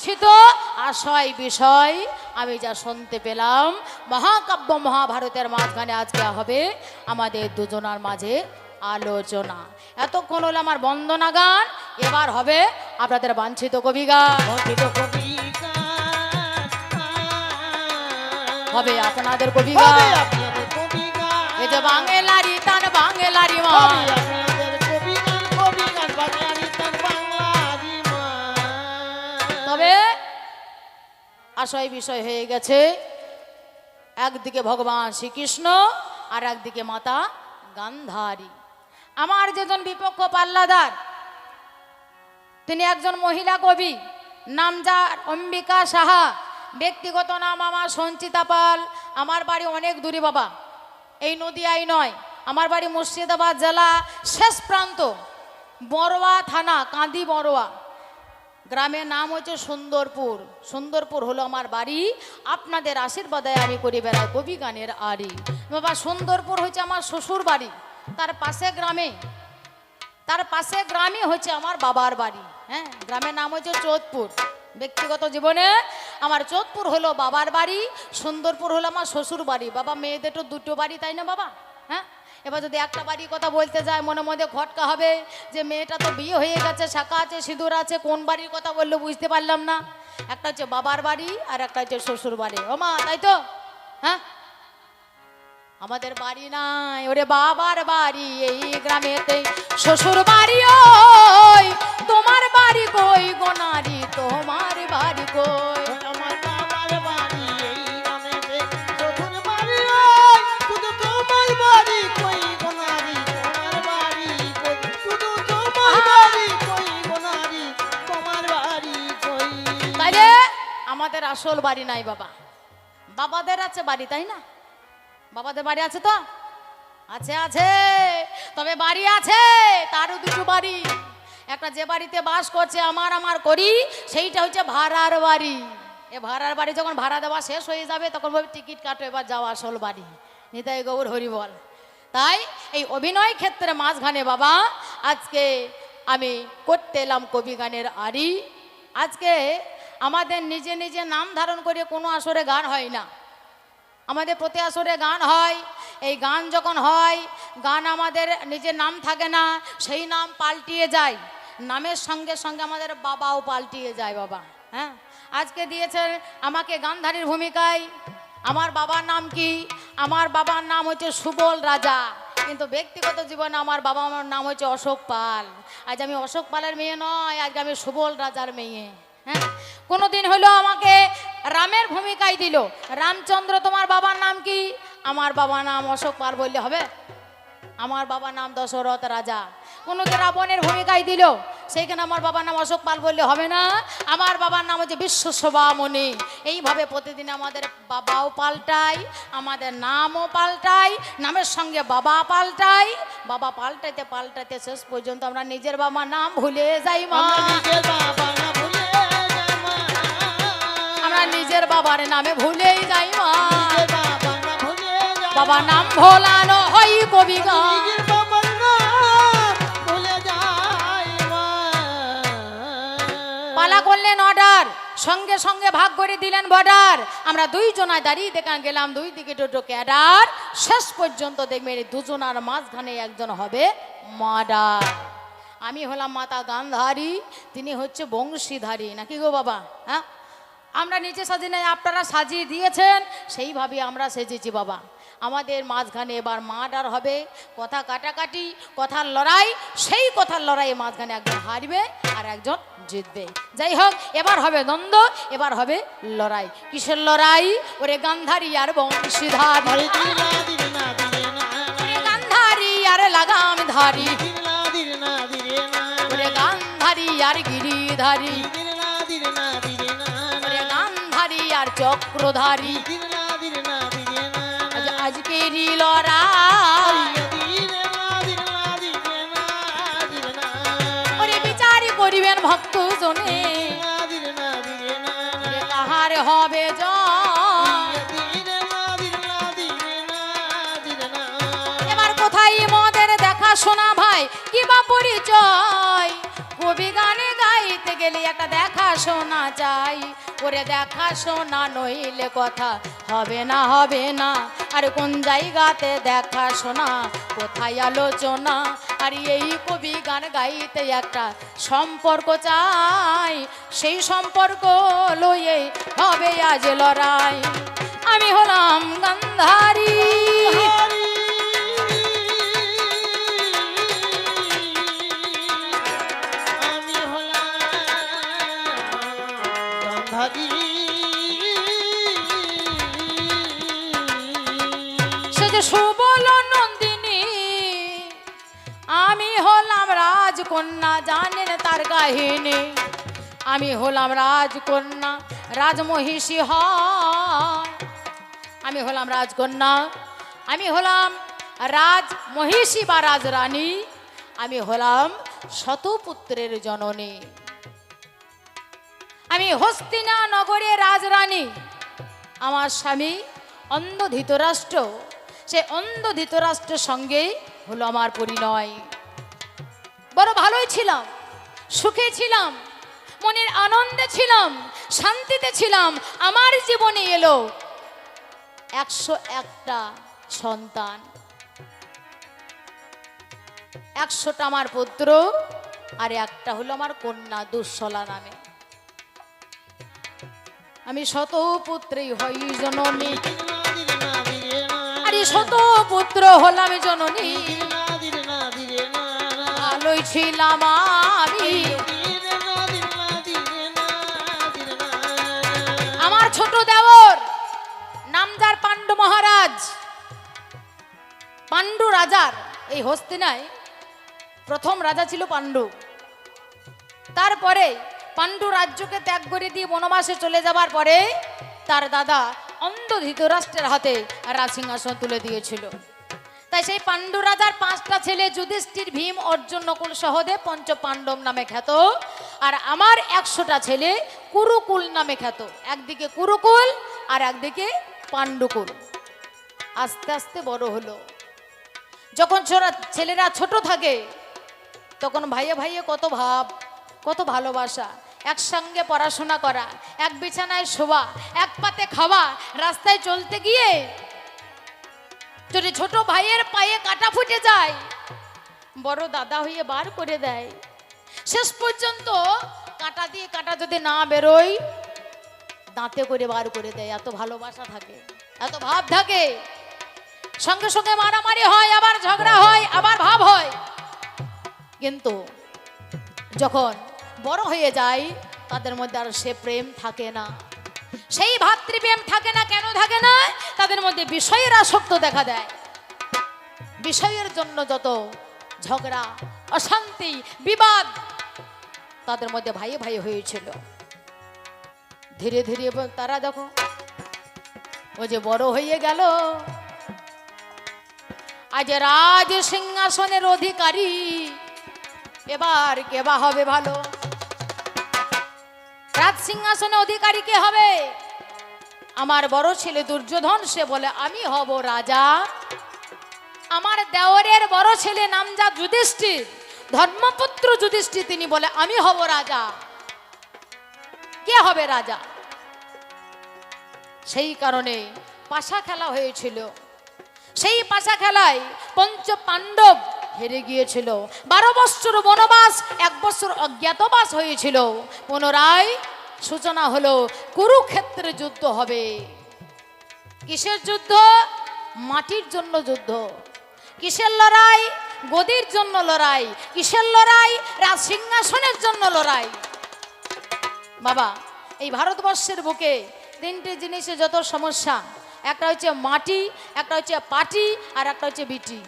ছিত আশয় বিষয় আমি যা শুনতে পেলাম মহাকাব্য মহাভারতের মাঝখানে আজকে হবে আমাদের দুজনার মাঝে আলোচনা। এতক্ষণ হলো আমার বন্দনা গান এবার হবে আপনাদের বাঞ্ছিত কবি গান। হবে আপনাদের কবি গান। যে বাঙেলারি তার বাঙেলারি মা। আশয় বিষয় হয়ে গেছে। একদিকে ভগবান শ্রীকৃষ্ণ, আর একদিকে মাতা গান্ধারী। আমার যেজন বিপক্ষ পাল্লাদার, তিনি একজন মহিলা কবি, নাম যার অম্বিকা সাহা। ব্যক্তিগত নাম আমার সঞ্চিতা পাল। আমার বাড়ি অনেক দূরে বাবা। এই নদিয়ায় নয়, আমার বাড়ি মুর্শিদাবাদ জেলা শেষ প্রান্ত, বড়োয়া থানা, কাঁদি বড়োয়া। গ্রামের নাম হচ্ছে সুন্দরপুর। সুন্দরপুর হলো আমার বাড়ি। আপনাদের আশীর্বাদে আমি করি বেড়াই কবি গানের আড়ি। বাবা, সুন্দরপুর হচ্ছে আমার শ্বশুর বাড়ি। তার পাশে গ্রামে। তার পাশে গ্রামে হচ্ছে আমার বাবার বাড়ি। হ্যাঁ গ্রামের নাম হচ্ছে চোদপুর ব্যক্তিগত জীবনে আমার চোদপুর হলো বাবার বাড়ি, সুন্দরপুর হলো আমার শ্বশুর বাড়ি। বাবা, মেয়েদের তো দুটো বাড়ি, তাই না বাবা? এবার যদি একটা বাড়ির কথা বলতে যায়, মনে মধ্যে খটকা হবে যে মেয়েটা তো বিয়ে হয়ে গেছে, শাখা আছে, সিঁদুর আছে, কোন বাড়ির কথা বলল বুঝতে পারলাম না। একটা হচ্ছে বাবার বাড়ি আর একটা হচ্ছে শ্বশুর বাড়ি। ও মা, তাই তো? হ্যাঁ? আমাদের বাড়ি নাই, ওরে বাবার বাড়ি, এই গ্রামেতে শ্বশুর বাড়ি ওই। তোমার বাড়ি কই গোনারি তোমার বাড়ি কই? আমাদের আসল বাড়ি নাই বাবা। বাবাদের আছে বাড়ি, তাই না? বাবাদের বাড়ি আছে তো? আছে আছে। তবে বাড়ি আছে, তারও দুটো বাড়ি। একটা যে বাড়িতে বাস করছে আমার আমার করি, সেইটা হচ্ছে ভাড়ার বাড়ি। এ ভাড়ার বাড়ি যখন ভাড়া দেওয়া শেষ হয়ে যাবে, তখন বলবে টিকিট কাটো, এবার যাও আসল বাড়ি। নিতাই গৌর হরিবল তাই এই অভিনয় ক্ষেত্রে মাঝখানে বাবা, আজকে আমি করতে এলাম কবি গানের আড়ি। আজকে আমাদের নিজে নিজে নাম ধারণ করে কোনো আসরে গান হয় না। আমাদের প্রতি আসরে গান হয়, এই গান যখন হয়, গান আমাদের নিজের নাম থাকে না, সেই নাম পাল্টিয়ে যায়। নামের সঙ্গে সঙ্গে আমাদের বাবাও পাল্টিয়ে যায়, বাবা। হ্যাঁ? আজকে দিয়েছেন আমাকে গান্ধারীর ভূমিকায়। আমার বাবার নাম কি? আমার বাবার নাম হচ্ছে সুবল রাজা। কিন্তু ব্যক্তিগত জীবনে আমার বাবা আমার নাম হচ্ছে অশোক পাল। আজ আমি অশোক পালের মেয়ে নয়, আজকে আমি সুবল রাজার মেয়ে। হ্যাঁ? কোনোদিন হলো আমাকে রামের ভূমিকায় দিল। রামচন্দ্র, তোমার বাবার নাম কি? আমার বাবার নাম অশোক পার বললে হবে। আমার বাবার নাম দশরথ রাজা। কোনোকে রাবণের ভূমিকায় দিল। সেইখানে আমার বাবার নাম অশোক পাল বললে হবে না। আমার বাবার নাম হচ্ছে বিশ্বসভামণি এইভাবে প্রতিদিন আমাদের বাবাও পাল্টাই আমাদের নামও পাল্টাই নামের সঙ্গে বাবা পাল্টাই বাবা পাল্টাইতে পাল্টাইতে শেষ পর্যন্ত আমরা নিজের বাবার নাম ভুলে যাই, মা। বাবা বাবার নামে ভুলেই যাই মা। বাবা ভুলে যাই। বাবা নাম ভোলানো হয় কবি পালা করলেন অর্ডার সঙ্গে সঙ্গে ভাগ করে দিলেন বর্ডার। আমরা দুইজনায় দাঁড়িয়ে দেখা গেলাম দুই দিকে দুটো ক্যাডার। শেষ পর্যন্ত দেখবেন দুজনার মাঝখানে একজন হবে মার্ডার। আমি হলাম মাতা গান্ধারী তিনি হচ্ছে বংশীধারী। নাকি গো বাবা? হ্যাঁ? আমরা নিচে সাজিয়ে নাই, আপনারা সাজিয়ে দিয়েছেন, সেইভাবে আমরা সেজেছি বাবা। আমাদের মাঝখানে এবার মার্ডার হবে, কথা কাটাকাটি, কথার লড়াই, সেই কথার লড়াইয়ে মাঝখানে একজন হারবে আর একজন জিতবে। যাই হোক, এবার হবে দ্বন্দ্ব, এবার হবে লড়াই। কিসের লড়াই? ওরে গান্ধারী আর বংশীধারী। গান্ধারী আর লাগাম ধারী ওরে গান্ধারী আর গিরিধারী। আর চক্রধারী আজকের লড়াই বিচার করিবেন ভক্ত জনে কাহার হবে জয় গেলে একটা দেখা শোনা চাই ওরে দেখা শোনা নইলে কথা হবে না হবে না। আর কোন জায়গাতে দেখা শোনা, কোথায় আলোচনা? আর এই কবি গান গাইতে একটা সম্পর্ক চাই। সেই সম্পর্ক লইয়ে হবে আজ লড়াই। আমি হলাম গান্ধারী। রাজকন্যা জানেন তার কাহিনী। আমি হলাম রাজকন্যা, রাজমহিষী হয়। আমি হলাম রাজকন্যা, আমি হলাম রাজ মহিষী বা রাজরানী। আমি হলাম শতপুত্রের জননী। আমি হস্তিনা নগরের রাজরানী। আমার স্বামী অন্ধ ধৃতরাষ্ট্র। সে অন্ধ ধৃতরাষ্ট্রের সঙ্গেই হলো আমার পরিণয়। বড় ভালোই ছিলাম, সুখে ছিলাম, মনের আনন্দে ছিলাম, শান্তিতে ছিলাম, আমার জীবনে এলো একশো একটা সন্তান। একশোটা আমার পুত্র আর একটা হলো আমার কন্যা দুঃসলা নামে। আমি শত পুত্রই হই জননী। আরে শত পুত্র হলাম জননী। ভালোই আমি। আমার ছোট দেওর, নামদার পাণ্ডু মহারাজ, পাণ্ডু রাজার, এই হস্তিনায় প্রথম রাজা ছিল পাণ্ডু। তারপরে পাণ্ডু রাজ্যকে ত্যাগ করে দিয়ে বনবাসে চলে যাবার পরে তার দাদা অন্ধ ধৃতরাষ্ট্রের হাতে রাজ সিংহাসন তুলে দিয়েছিল। তাই সেই পাণ্ডু রাজার পাঁচটা ছেলে যুধিষ্ঠির ভীম, অর্জুন, নকুল সহদেব পঞ্চ পাণ্ডব নামে খ্যাত। আর আমার একশোটা ছেলে কুরুকুল নামে খ্যাত। একদিকে কুরুকুল আর একদিকে পাণ্ডুকুল। আস্তে আস্তে বড় হলো। যখন ছেলেরা ছোট থাকে, তখন ভাইয়ে ভাইয়ে কত ভাব, কত ভালোবাসা। একসঙ্গে পড়াশোনা করা, এক বিছানায় শোয়া, এক পাতে খাওয়া, রাস্তায় চলতে গিয়ে যদি ছোট ভাইয়ের পায়ে কাটা ফুটে যায়, বড় দাদা হয়ে বার করে দেয়। শেষ পর্যন্ত কাটা দিয়ে কাটা যদি না বেরোয়, দাঁতে করে বার করে দেয়। এত ভালোবাসা থাকে, এত ভাব থাকে। সঙ্গে সঙ্গে মারামারি হয়, আবার ঝগড়া হয়, আবার ভাব হয়। কিন্তু যখন বড় হয়ে যায়, তাদের মধ্যে আর সে প্রেম থাকে না। সেই ভাতৃপ্রেম থাকে না কেন থাকে না? তাদের মধ্যে বিষয়ের আসক্ত দেখা দেয়। বিষয়ের জন্য যত ঝগড়া, অশান্তি, বিবাদ তাদের মধ্যে ভাই ভাই হয়েছিল। ধীরে ধীরে তারা দেখো, ও যে বড় হয়ে গেল। আজ রাজ সিংহাসনের অধিকারী। এবার কেবা হবে ভালো? রাজ সিংহাসনে অধিকারী কে হবে? আমার বড় ছেলে দুর্যোধন, সে বলে, আমি হব রাজা। আমার দেওরের বড় ছেলে নামজা যুধিষ্ঠির, ধর্মপুত্র যুধিষ্ঠির, তিনি বলে, আমি হব রাজা। কে হবে রাজা? সেই কারণে পাশা খেলা হয়েছিল। সেই পাশা খেলায় পঞ্চ পাণ্ডব হেরে গিয়েছিল। বারো বৎসর বনবাস, এক বছর অজ্ঞাতবাস হয়েছিল। পুনরায় সূচনা হলো কুরুক্ষেত্রে যুদ্ধ হবে। কিসের যুদ্ধ? মাটির জন্য যুদ্ধ। কিসের লড়াই? গদির জন্য লড়াই। কিসের লড়াই? রাজ সিংহাসনের জন্য লড়াই। বাবা, এই ভারতবর্ষের বুকে তিনটে জিনিসে যত সমস্যা, একটা হচ্ছে মাটি, একটা হচ্ছে পাটি, আর একটা হচ্ছে বিটি।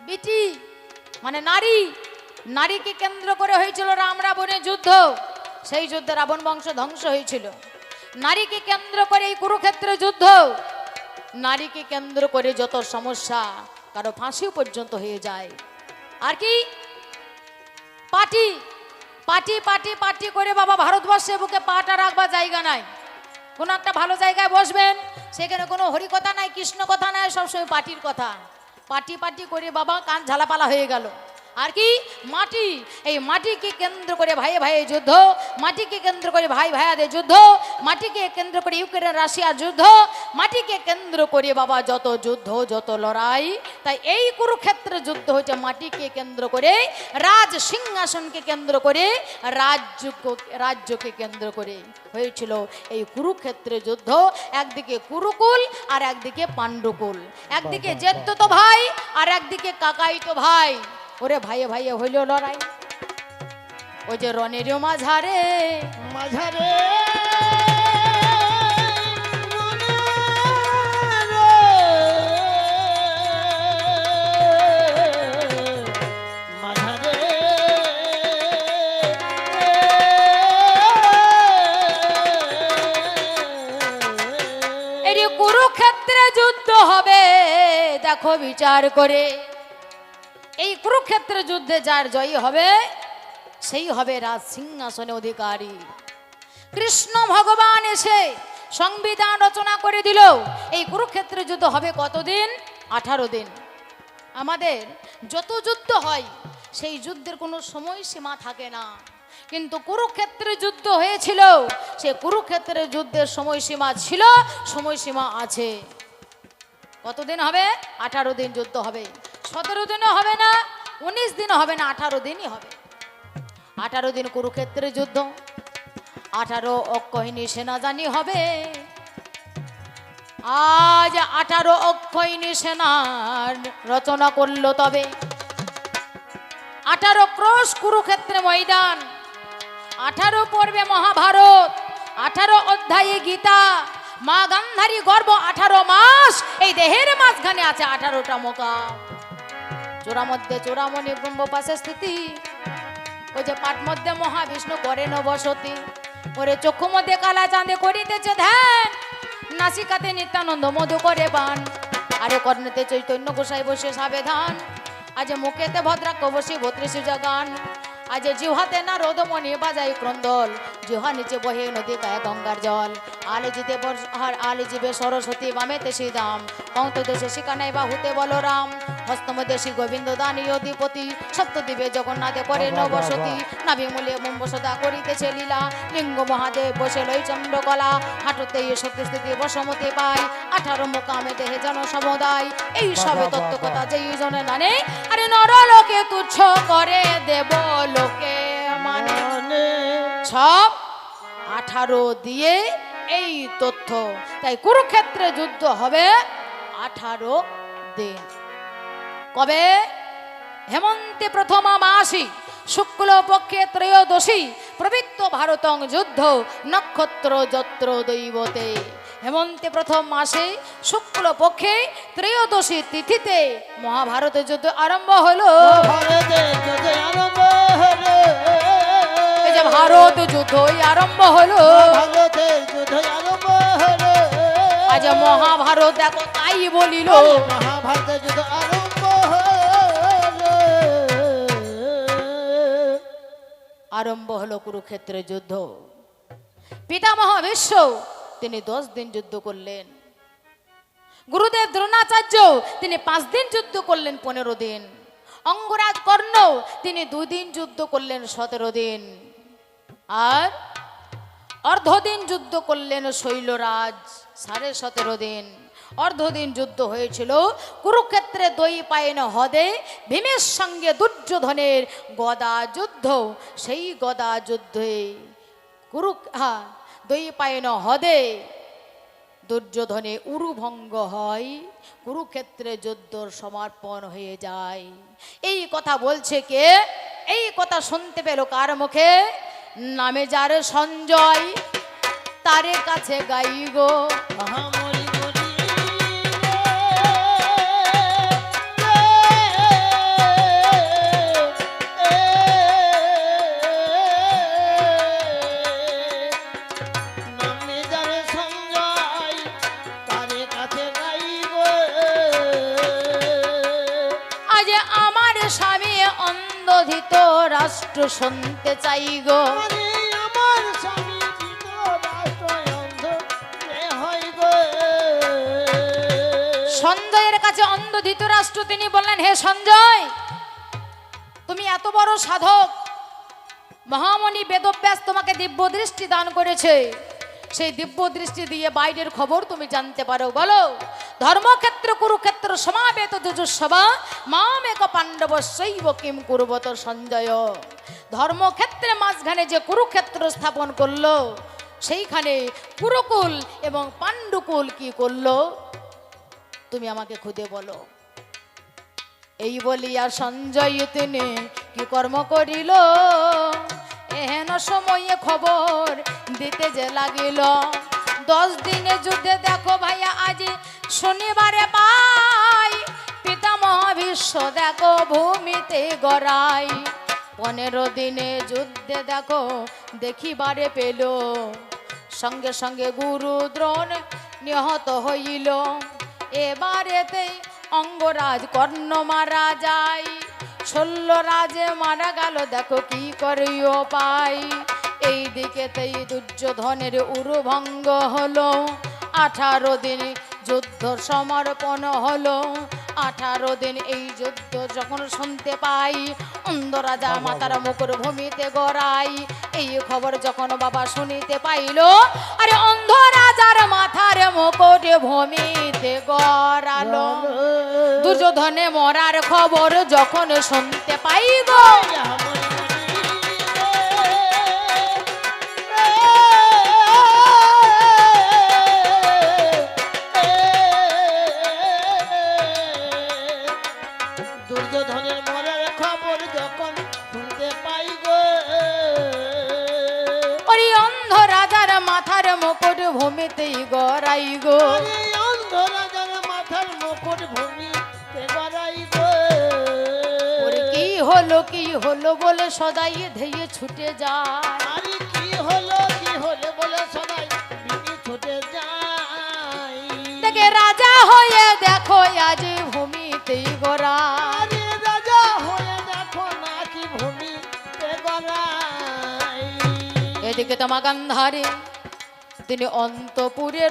বিটি মানে নারী। নারীকে কেন্দ্র করে হয়েছিল রাম রাবণের যুদ্ধ। সেই যুদ্ধে রাবণ বংশ ধ্বংস হয়েছিল। নারীকে কেন্দ্র করে এই কুরুক্ষেত্রে যুদ্ধ। নারীকে কেন্দ্র করে যত সমস্যা কারও ফাঁসিও পর্যন্ত হয়ে যায়। আর কি? পার্টি পার্টি পার্টি পার্টি করে বাবা ভারতবর্ষে বুকে পাটা রাখবার জায়গা নাই। কোনো একটা ভালো জায়গায় বসবেন, সেখানে কোনো হরি কথা নাই কৃষ্ণ কথা নাই, সবসময় পার্টির কথা। পার্টি পার্টি করে বাবা কান ঝালাপালা হয়ে গেল। আর কি? মাটি। এই মাটিকে কেন্দ্র করে ভাই ভাই যুদ্ধ মাটিকে কেন্দ্র করে ভাই ভাইয়াদের যুদ্ধ মাটিকে কেন্দ্র করে ইউক্রেন রাশিয়ার যুদ্ধ মাটিকে কেন্দ্র করে বাবা যত যুদ্ধ যত লড়াই তাই এই কুরুক্ষেত্রের যুদ্ধ হচ্ছে মাটিকে কেন্দ্র করে রাজ সিংহাসনকে কেন্দ্র করে রাজ্য রাজ্যকে কেন্দ্র করে হয়েছিল এই কুরুক্ষেত্রের যুদ্ধ। একদিকে কুরুকুল আর একদিকে পাণ্ডুকুল। একদিকে জেদ্দ তো ভাই আর একদিকে কাকাই তো ভাই। ওরে ভাইয়ে ভাইয়ে হইল লড়াই। ওই যে রনেরও মাঝারে। মাঝারে। কুরুক্ষেত্রে যুদ্ধ হবে দেখো বিচার করে। কুরুক্ষেত্রে যুদ্ধে যার জয়ী হবে, সেই হবে রাজ সিংহাসনে অধিকারী। কৃষ্ণ ভগবান এসে সংবিধান রচনা করে দিল। এই কুরুক্ষেত্রে যুদ্ধ হবে কতদিন? আঠারো দিন। আমাদের যত যুদ্ধ হয়, সেই যুদ্ধের কোনো সময়সীমা থাকে না। কিন্তু কুরুক্ষেত্রে যুদ্ধ হয়েছিল, সে কুরুক্ষেত্রে যুদ্ধের সময়সীমা ছিল, সময়সীমা আছে। কতদিন হবে? আঠারো দিন যুদ্ধ হবে। সতেরো দিনও হবে না উনিশ দিন হবে না, আঠারো দিনই হবে। আঠারো দিন কুরুক্ষেত্রের যুদ্ধ, আঠারো অক্ষয়িনী সেনাজানি হবে। আজ আঠারো অক্ষয়িনী সেনার রচনা করল তবে। আঠারো ক্রোশ কুরুক্ষেত্রে ময়দান, আঠারো পর্বে মহাভারত, আঠারো অধ্যায়ে গীতা, মা গান্ধারী গর্ব আঠারো মাস, এই দেহের মাঝখানে আছে আঠারোটা মোকা চোরা মধ্যে চোরামণি ব্রহ্ম পাশে স্থিতি। ওই যে পাট মধ্যে মহাবিষ্ণু করেন বসতি। ওরে চক্ষু মধ্যে কালা চাঁদে করিতেছে ধ্যান। নাসিকাতে নিত্যানন্দ মধু করে বান। আরে কর্ণেতে চৈতন্য গোসাই বসে সাবেধান। আজ মুখেতে ভদ্রাক্ষ বসে বত্রিশ জাগান আজ জিহাতে না রোদমণি বাজাই ক্রন্দল। জিহা নিচে বহে নদী কায় গঙ্গার জল। আলে জিতে আর আলে জিবে সরস্বতী বামেতে শ্রীদাম কৌত দেশে শিকানাই বাহুতে বলরাম। হস্তম দেশী গোবিন্দ দানী অধিপতি। সপ্তদ্বীপে জগন্নাথে করে নবসতী। নাভি মূলে বসদা করিতেছে লীলা। লিঙ্গ মহাদেব বসে লই চন্দ্রকলা। হাঁটুতে শক্তি স্থিতি বসমতি পায় আঠারো মোকামে দেহে জন সমুদায়। এই সবে তত্ত্ব কথা যেই জনে নানে আরে নরলোকে তুচ্ছ করে দেব লোকে। মানে মানে সব আঠারো দিয়ে এই তথ্য। তাই কুরুক্ষেত্রে যুদ্ধ হবে আঠারো দিন। কবে? হেমন্তে প্রথমা মাসি, শুক্ল পক্ষে ত্রয়োদশী, প্রবৃত্ত ভারতং যুদ্ধ, নক্ষত্র যত্র দৈবতে। হেমন্তে প্রথম মাসে শুক্ল পক্ষে ত্রয়োদশী তিথিতে মহাভারতের যুদ্ধ আরম্ভ হলো। আরম্ভ হলো। ভারত যুদ্ধই আরম্ভ হলো। ভারতে যুদ্ধ আরম্ভ হলো। আজ মহাভারত দেখো তাই বলিল। মহাভারত যুদ্ধ আরম্ভ হলো। আরম্ভ হলো কুরুক্ষেত্রের যুদ্ধ। পিতামহ বিশ্ব তিনি দশ দিন যুদ্ধ করলেন। গুরুদেব দ্রোণাচার্য তিনি পাঁচ দিন যুদ্ধ করলেন পনেরো দিন। অঙ্গরাজ কর্ণ তিনি দুদিন যুদ্ধ করলেন সতেরো দিন। আর অর্ধদিন যুদ্ধ করলেন শৈলরাজ, সাড়ে সতেরো দিন। অর্ধদিন যুদ্ধ হয়েছিল। কুরুক্ষেত্রে দই পায়ন হদে, ভীমের সঙ্গে দুর্যোধনের গদা যুদ্ধ, সেই গদা যুদ্ধে কুরু হ্যাঁ দই পায়ন হদে দুর্যোধনে উরুভঙ্গ হয়। কুরুক্ষেত্রে যুদ্ধর সমর্পণ হয়ে যায়। এই কথা বলছে কে? এই কথা শুনতে পেল কার মুখে? নামে যার সঞ্জয় তারে কাছে গাইগো। মহামরি অন্ধধিত রাষ্ট্র শুনতে চাই গো। সঞ্জয়ের কাছে অন্ধ ধৃতরাষ্ট্র তিনি বললেন হে সঞ্জয় তুমি তুমি এত বড় সাধক। মহামণি বেদব্যাস তোমাকে দিব্য দৃষ্টি দান করেছে। সেই দিব্য দৃষ্টি দিয়ে বাইরের খবর তুমি জানতে পারো। বলো ধর্মক্ষেত্র, কুরুক্ষেত্র, সমাবেত মাম এক পাণ্ডব শৈব কিম কুরবত সঞ্জয়। ধর্মক্ষেত্রে মাঝখানে যে কুরুক্ষেত্র স্থাপন করল, সেইখানে কুরুকুল এবং পাণ্ডুকুল কি করল? তুমি আমাকে খুদে বলো। এই বলিয়া সঞ্জয় তিনি কি কর্ম করিল? এহেন সময়ে খবর দিতে যে লাগিল। দশ দিনে যুদ্ধে দেখো ভাইয়া, আজ শনিবারে পাই, পিতামহ বিশ্ব দেখো ভূমিতে গড়াই। পনেরো দিনে যুদ্ধে দেখো দেখিবারে পেল। সঙ্গে সঙ্গে গুরু দ্রোণ নিহত হইল। এবারেতে অঙ্গরাজ কর্ণ মারা যায়। ষোল রাজে মারা গেল, দেখো কি করিও পাই। এই দিকেতেই দুর্যোধনের উরুভঙ্গ হলো। আঠারো দিন যুদ্ধ সমর্পণ হলো। আঠারো দিন এই যুদ্ধ যখন শুনতে পাই অন্ধ রাজা মাতার মুকুর ভূমিতে গড়াই। এই খবর যখন বাবা শুনিতে পাইল আরে অন্ধ রাজার মাথার মুকুট ভূমিতে গড়ালো। দুর্যোধনে মরার খবর যখন শুনতে পাই গো সদাই ধেয়ে ছুটে যায়। আরে কি হলো কি হলো বলে সবাই বিনি ছুটে যায়। দেখে রাজা হয়ে দেখো আজ ভূমিতেই গড়া। রাজা হয়ে দেখো নাকি ভূমিতে গড়াই এদিকে তোমা গান্ধারে তিনি অন্তপুরে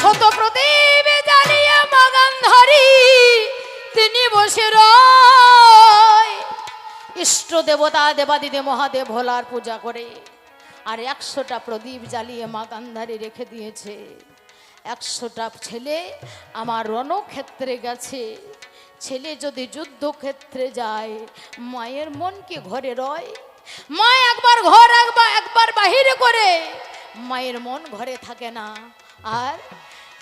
শত প্রদীপ জ্বালিয়ে মা গান্ধারী তিনি বসে রয়। ইষ্ট দেবতা, দেবাদিদে, মহাদেব ভোলার পূজা করে। আর একশোটা প্রদীপ জ্বালিয়ে মা গান্ধারী রেখে দিয়েছে। একশোটা ছেলে আমার রণক্ষেত্রে গেছে। ছেলে যদি যুদ্ধক্ষেত্রে যায়, মায়ের মন কি ঘরে রয়? মা একবার ঘর, একবার একবার বাহিরে করে, মায়ের মন ঘরে থাকে না। আর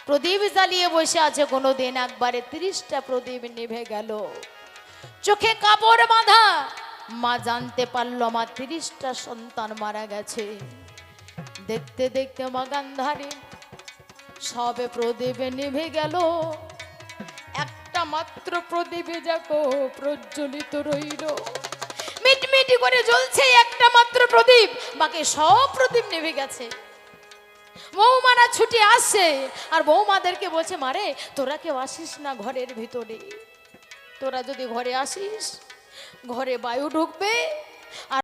প্রদীপ জ্বালিয়ে বসে আছে কোনো দিন একবারে তিরিশটা প্রদীপ নিভে গেল। চোখে কাপড় বাঁধা, মা জানতে পারল আমার তিরিশটা সন্তান মারা গেছে। দেখতে দেখতে মা গান্ধারী, সবে প্রদীপে নিভে গেল। একটা মাত্র প্রদীপে দেখো প্রজ্বলিত রইল। মিটমিটি করে জ্বলছে একটা মাত্র প্রদীপ, বাকি সব প্রদীপ নিভে গেছে। বৌমারা ছুটি আসছে আর বৌমাদেরকে বলছে, মারে, তোরা কেউ আসিস না ঘরের ভিতরে? তোরা যদি ঘরে আসিস, ঘরে বায়ু ঢুকবে আর